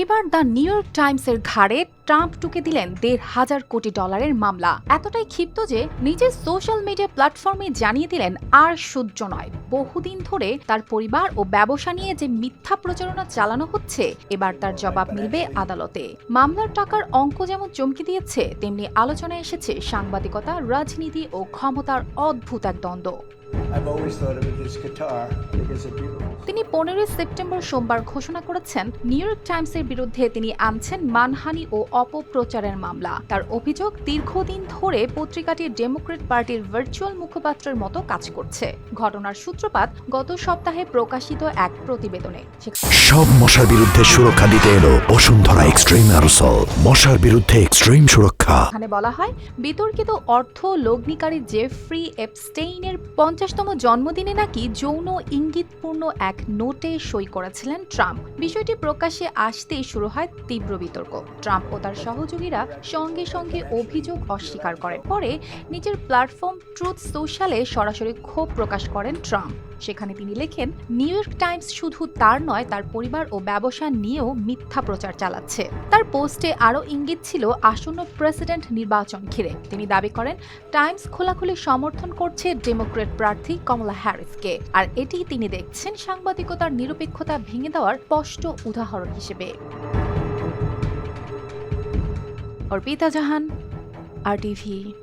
এইবার the new York টাইমসের ঘাড়ে ট্রাম্প টুকে দিলেন দেড় হাজার কোটি ডলারের মামলা। এতটাই ক্ষিপ্ত যে নিজের সোশ্যাল মিডিয়া প্ল্যাটফর্মে জানিয়ে দিলেন আর সহ্য নয়। বহুদিন ধরে তার পরিবার ও ব্যবসা নিয়ে যে মিথ্যা প্রচারণা চালানো হচ্ছে, এবার তার জবাব মিলবে আদালতে। মামলার টাকার অঙ্ক যেমন চমকে দিয়েছে, তেমনি আলোচনায় এসেছে সাংবাদিকতা, রাজনীতি ও ক্ষমতার অদ্ভুত এক দ্বন্দ্ব। তিনি পনেরোই সেপ্টেম্বর সোমবার ঘোষণা করেছেন নিউ ইয়র্ক টাইমসের বিরুদ্ধে তিনি আনছেন মানহানি ও অপপ্রচারের মামলা। তার অভিযোগ দীর্ঘদিন ধরে পত্রিকাটি ডেমোক্রেট পার্টির ভার্চুয়াল মুখপাত্রের মতো কাজ করছে। ঘটনার সূত্রপাত গত সপ্তাহে প্রকাশিত এক প্রতিবেদনে। সব মশার বিরুদ্ধে সুরক্ষা দিতে এলো বসুন্ধরা এক্সট্রিম অ্যারোসল। মশার বিরুদ্ধে এক্সট্রিম সুরক্ষা। এখানে বলা হয় বিতর্কিত অর্থ লগ্নিকারী জেফ্রি এপস্টেইনের পঞ্চাশতম জন্মদিনে নাকি যৌন ইঙ্গিতপূর্ণ এক নোটে সই করেছিলেন ট্রাম্প। বিষয়টি প্রকাশ্যে আসতেই শুরু হয় তীব্র বিতর্ক। ট্রাম্প ও তার সহযোগীরা সঙ্গে সঙ্গে অভিযোগ অস্বীকার করেন। পরে নিজের প্ল্যাটফর্ম ট্রুথ সোশ্যালে সরাসরি ক্ষোভ প্রকাশ করেন ট্রাম্প। সেখানে তিনি লেখেন, নিউ ইয়র্ক টাইমস শুধু তার নয়, তার পরিবার ও ব্যবসা নিয়েও মিথ্যা প্রচার চালাচ্ছে। তার পোস্টে আরও ইঙ্গিত ছিল আসন্ন প্রেসিডেন্ট নির্বাচন ঘিরে। তিনি দাবি করেন, টাইমস খোলাখুলি সমর্থন করছে ডেমোক্রেট প্রার্থী কমলা হ্যারিসকে। আর এটি তিনি দেখছেন সাংবাদিকতার নিরপেক্ষতা ভেঙে দেওয়ার স্পষ্ট উদাহরণ হিসেবে। অর্পিতা জাহান, আর টিভি